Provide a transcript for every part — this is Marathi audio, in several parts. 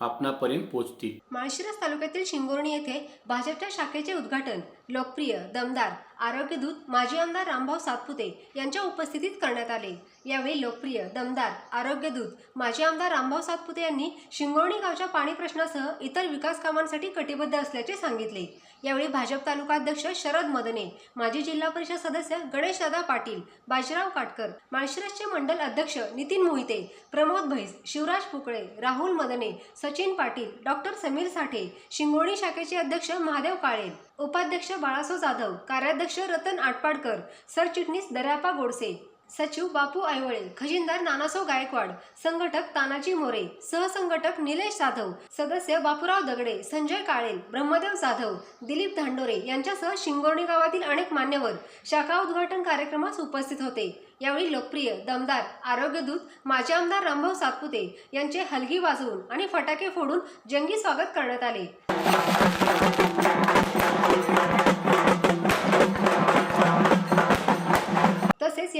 आपणापर्यंत पोहोचतील माळशिरस तालुक्यातील शिंगोर्णी येथे भाजपच्या शाखेचे उद्घाटन. लोकप्रिय दमदार आरोग्यदूत माजी आमदार रामभाऊ सातपुते यांच्या उपस्थितीत करण्यात आले. यावेळी लोकप्रिय दमदार आरोग्यदूत माजी आमदार रामभाऊ सातपुते यांनी शिंगोर्णी गावच्या पाणी प्रश्नासह इतर विकास कामांसाठी कटिबद्ध असल्याचे सांगितले. यावेळी भाजप तालुका अध्यक्ष शरद मदने माजी जिल्हा परिषद सदस्य गणेशदादा पाटील बाजीराव काटकर माळशिरसचे मंडल अध्यक्ष नितीन मोहिते प्रमोद भैस शिवराज पुकळे राहुल मदने सचिन पाटील डॉक्टर समीर साठे शिंगोणी शाखेचे अध्यक्ष महादेव काळे उपाध्यक्ष बाळासो जाधव कार्याध्यक्ष रतन आटपाडकर सरचिटणीस दर्यापा गोडसे. सचिव बापू ऐवळे खजिनदार नानासो गायकवाड संघटक तानाजी मोरे सहसंघटक निलेश जाधव सदस्य बापूराव दगडे संजय काळे ब्रह्मदेव जाधव दिलीप धांडोरे यांच्यासह शिंगोर्णी गावातील अनेक मान्यवर शाखा उद्घाटन कार्यक्रमास उपस्थित होते. यावेळी लोकप्रिय दमदार आरोग्यदूत माजी आमदार रामभाऊ सातपुते यांचे हलगी वाजवून आणि फटाके फोडून जंगी स्वागत करण्यात आले.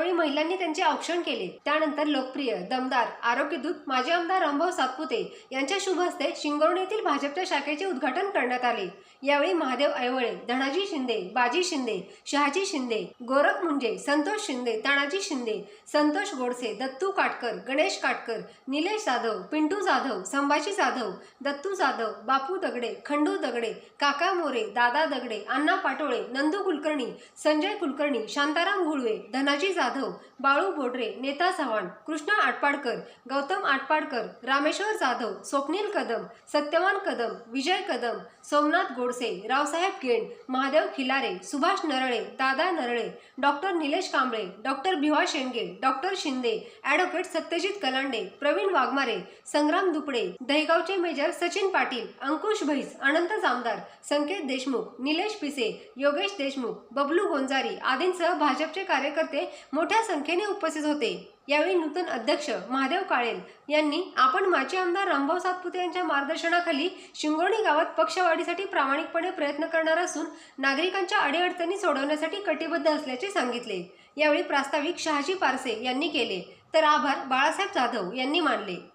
यावेळी महिलांनी त्यांचे औक्षण केले. त्यानंतर लोकप्रिय दमदार आरोग्यदूत माजी आमदार रामभाऊ सातपुते यांच्या शुभ हस्ते शिंगोर्ण येथील भाजपच्या शाखेचे उद्घाटन करण्यात आले. यावेळी महादेव ऐवळे धनाजी शिंदे बाजी शिंदे शहाजी शिंदे गोरख मुंजे संतोष शिंदे तानाजी शिंदे संतोष गोडसे दत्तू काटकर गणेश काटकर निलेश जाधव पिंटू जाधव संभाजी जाधव दत्तू जाधव बापू दगडे खंडू दगडे काका मोरे दादा दगडे अण्णा Patole Nandu Kulkarni Sanjay Kulkarni Shantaram Ghulve Dhanaji Jadhav Balu Bodre Neta Chavan Krishna Atpadkar Gautam Atpadkar Rameshwar Jadhav Swapnil Kadam Satyavan Kadam Vijay Kadam Somnath Godse Raosaheb Gend Mahadev Khilare Subhash Narale Dada Narale doctor Nilesh Kamble doctor Bhiva Shendge doctor Shinde advocate Satyajit Kalande Pravin Waghmare Sangram Dupade दहेगावचे major Sachin Patil Ankush Bhais Anant Jamdar संकेत देशमुख निलेश पिसे योगेश देशमुख बबलू गोंजारी आदींसह भाजपचे कार्यकर्ते मोठ्या संख्येने उपस्थित होते. यावेळी नूतन अध्यक्ष महादेव काळेल यांनी आपण माजी आमदार रामभाऊ सातपुते यांच्या मार्गदर्शनाखाली शिंगोणी गावात पक्षवाढीसाठी प्रामाणिकपणे प्रयत्न करणार असून नागरिकांच्या अडीअडचणी सोडवण्यासाठी कटिबद्ध असल्याचे सांगितले. यावेळी प्रास्ताविक शहाजी पारसे यांनी केले. तर आभार बाळासाहेब जाधव यांनी मानले.